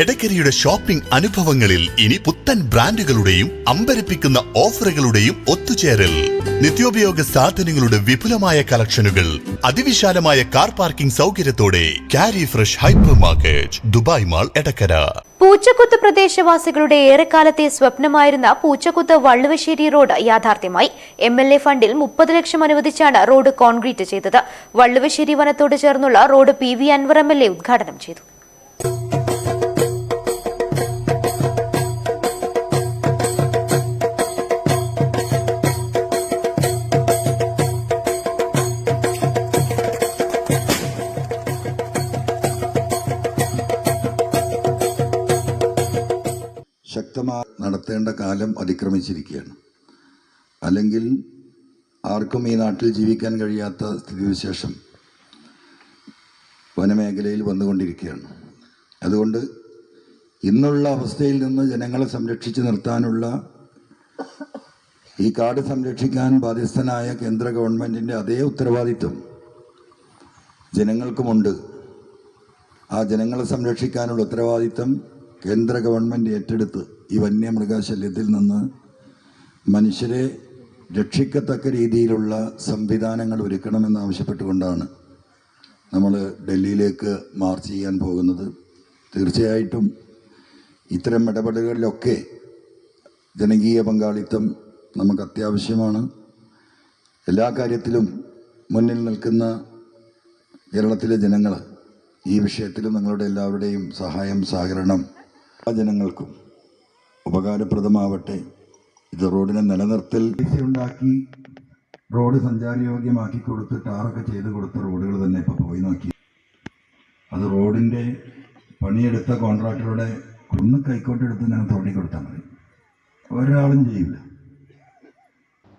എടക്കരയുടെ shopping അനുഭവങ്ങളിൽ ഇനി പുത്തൻ ബ്രാൻഡുകളുടെയും അമ്പരപ്പിക്കുന്ന ഓഫറുകളുടെയും ഒത്തുചേരൽ. നിത്യോപയോഗ സാധനങ്ങളുടെ വിപുലമായ കളക്ഷനുകൾ അതിവിശാലമായ കാർ പാർക്കിംഗ് സൗകര്യത്തോടെ കാരി fresh hyper market Dubai mall Edakkara. Poochakuthu പ്രദേശവാസികളുടെ ഏറെക്കാലത്തെ സ്വപ്നമായിരുന്ന പൂച്ചക്കുത്ത് വള്ളുവശ്ശേരി റോഡ് യാഥാർത്ഥ്യമായി. എം എൽ എ ഫണ്ടിൽ മുപ്പത് ലക്ഷം അനുവദിച്ചാണ് റോഡ് കോൺക്രീറ്റ് ചെയ്തത്. വള്ളുവശ്ശേരി വനത്തോട് ചേർന്നുള്ള road P V Anvar M L A ഉദ്ഘാടനം ചെയ്തു. ശക്തമായി നടത്തേണ്ട കാലം അതിക്രമിച്ചിരിക്കുകയാണ്. അല്ലെങ്കിൽ ആർക്കും ഈ നാട്ടിൽ ജീവിക്കാൻ കഴിയാത്ത സ്ഥിതിവിശേഷം വനമേഖലയിൽ വന്നുകൊണ്ടിരിക്കുകയാണ്. അതുകൊണ്ട് ഇന്നുള്ള അവസ്ഥയിൽ നിന്ന് ജനങ്ങളെ സംരക്ഷിച്ച് നിർത്താനുള്ള ഈ കാട് സംരക്ഷിക്കാൻ ബാധ്യസ്ഥനായ കേന്ദ്ര ഗവൺമെന്റിന്റെ അതേ ഉത്തരവാദിത്വം ജനങ്ങൾക്കുമുണ്ട്. ആ ജനങ്ങളെ സംരക്ഷിക്കാനുള്ള ഉത്തരവാദിത്തം കേന്ദ്ര ഗവൺമെന്റ് ഏറ്റെടുത്ത് ഈ വന്യമൃഗശല്യത്തിൽ നിന്ന് മനുഷ്യരെ രക്ഷിക്കത്തക്ക രീതിയിലുള്ള സംവിധാനങ്ങൾ ഒരുക്കണമെന്ന് ആവശ്യപ്പെട്ടുകൊണ്ടാണ് നമ്മൾ ഡൽഹിയിലേക്ക് മാർച്ച് ചെയ്യാൻ പോകുന്നത്. തീർച്ചയായിട്ടും ഇത്തരം ഇടപെടലുകളിലൊക്കെ ജനകീയ പങ്കാളിത്തം നമുക്ക് അത്യാവശ്യമാണ്. എല്ലാ കാര്യത്തിലും മുന്നിൽ നിൽക്കുന്ന കേരളത്തിലെ ജനങ്ങൾ ഈ വിഷയത്തിലും നിങ്ങളുടെ എല്ലാവരുടെയും സഹായം സഹകരണം ജനങ്ങൾക്കും ഉപകാരപ്രദമാവട്ടെ. ഇത് റോഡിനെ നിലനിർത്തൽ ഉണ്ടാക്കി റോഡ് സഞ്ചാരയോഗ്യമാക്കി കൊടുത്ത് ടാറൊക്കെ ചെയ്ത് കൊടുത്ത റോഡുകൾ തന്നെ ഇപ്പോൾ പോയി നോക്കി. അത് റോഡിന്റെ പണിയെടുത്ത കോൺട്രാക്ടറുടെ കുന്ന് കൈക്കോട്ടെടുത്ത് ഞാൻ തോണ്ടി കൊടുത്താൽ മതി. ഒരാളും ചെയ്യില്ല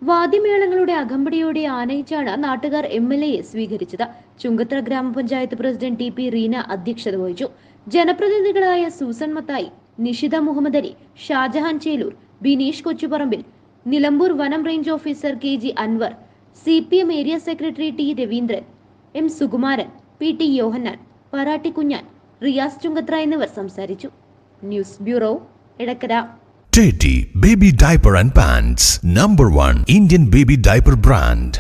വാദ്യമേളങ്ങളുടെ അകമ്പടിയോടെ ആനയിച്ചാണ് നാട്ടുകാർ എം എൽ എയെ സ്വീകരിച്ചത്. ചുങ്കത്ര ഗ്രാമപഞ്ചായത്ത് പ്രസിഡന്റ് ടി പി റീന അധ്യക്ഷത വഹിച്ചു. ജനപ്രതിനിധികളായ സൂസൻ മത്തായി നിഷിത മുഹമ്മദ് അലി ഷാജഹാൻ ചേലൂർ ബിനീഷ് കൊച്ചുപറമ്പിൽ നിലമ്പൂർ വനം range officer K G Anvar C P M area secretary T Raveendran M Sukumaran P T Yohannan Paratti Kunjan Riyas Chungathara എന്നിവർ സംസാരിച്ചു. News bureau Edakkara. Teddy Baby Diaper and Pants, number 1 Indian baby diaper brand.